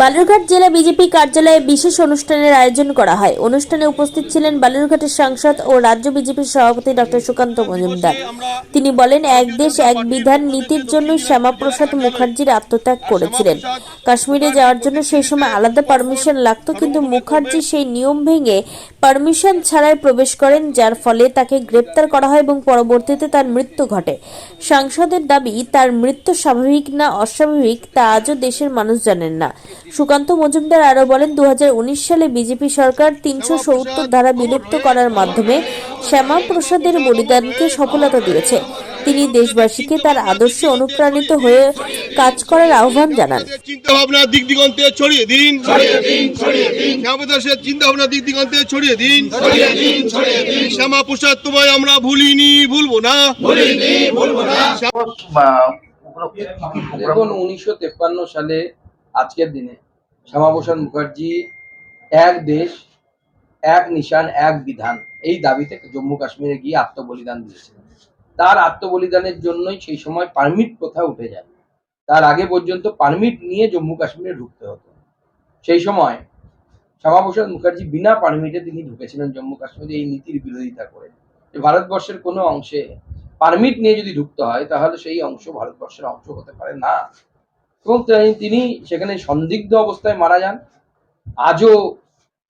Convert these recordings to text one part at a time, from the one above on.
বালুরঘাট জেলা বিজেপি কার্যালয়ে বিশেষ অনুষ্ঠানের আয়োজন করা হয়। অনুষ্ঠানে উপস্থিত ছিলেন বালুরঘাটের সাংসদ ও রাজ্য বিজেপির সভাপতি ডক্টর সুকান্ত মজুমদার। তিনি বলেন, এক দেশ, এক বিধান নীতির জন্য শ্যামাপ্রসাদ মুখার্জির আত্মত্যাগ করেছিলেন। কাশ্মীরে যাওয়ার জন্য সেই সময় আলাদা পারমিশন লাগতো, কিন্তু মুখার্জি সেই নিয়ম ভেঙে পারমিশন ছাড়াই প্রবেশ করেন, যার ফলে তাকে গ্রেপ্তার করা হয় এবং পরবর্তীতে তার মৃত্যু ঘটে। সাংসদের দাবি, তার মৃত্যু স্বাভাবিক না অস্বাভাবিক, তা আজও দেশের মানুষ জানেন না। সুকান্ত মজুমদার আরও বলেন দু হাজার উনিশ সালে বিজেপি সরকার তিনশো সত্তর ধারা বিলুপ্ত করার মাধ্যমে শ্যামা প্রসাদের বলিদানকে সফলতা দিয়েছে। তিনি দেশবাসীকে তার আদর্শে অনুপ্রাণিত হয়ে কাজ করার আহ্বান জানান। চিন্তা ভাবনা দিক দিগন্তে ছড়িয়ে দিন। শ্যামাদাসের চিন্তা ভাবনা দিক দিগন্তে ছড়িয়ে দিন। শ্যামা প্রসাদ তোমায় আমরা ভুলিনি ভুলবো না। উনিশশো তেপ্পান্ন সালে আজকের দিনে শ্যামাপ্রসাদ মুখার্জি, এক দেশ, এক নিশান, এক বিধান, এই দাবিতে জম্মু কাশ্মীরে গিয়ে আত্মবলিদান দিয়েছিলেন তার আত্মবলিদানের জন্যই সেই সময় পারমিট প্রথা উঠে যায়। তার আগে পর্যন্ত পারমিট নিয়ে জম্মু কাশ্মীরে ঢুকতে হতো। সেই সময় শ্যামাপ্রসাদ মুখার্জি বিনা পারমিটে তিনি ঢুকেছিলেন জম্মু কাশ্মীরে, এই নীতির বিরোধিতা করে। যে ভারতবর্ষের কোনো অংশে পারমিট নিয়ে যদি ঢুকতে হয়, তাহলে সেই অংশ ভারতবর্ষের অংশ হতে পারে না। এবং তিনি- সেখানে সন্দিগ্ধ অবস্থায় মারা যান। আজও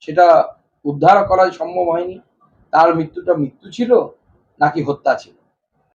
সেটা উদ্ধার করা সম্ভব হয়নি। তার মৃত্যুটা মৃত্যু ছিল, নাকি হত্যা ছিল?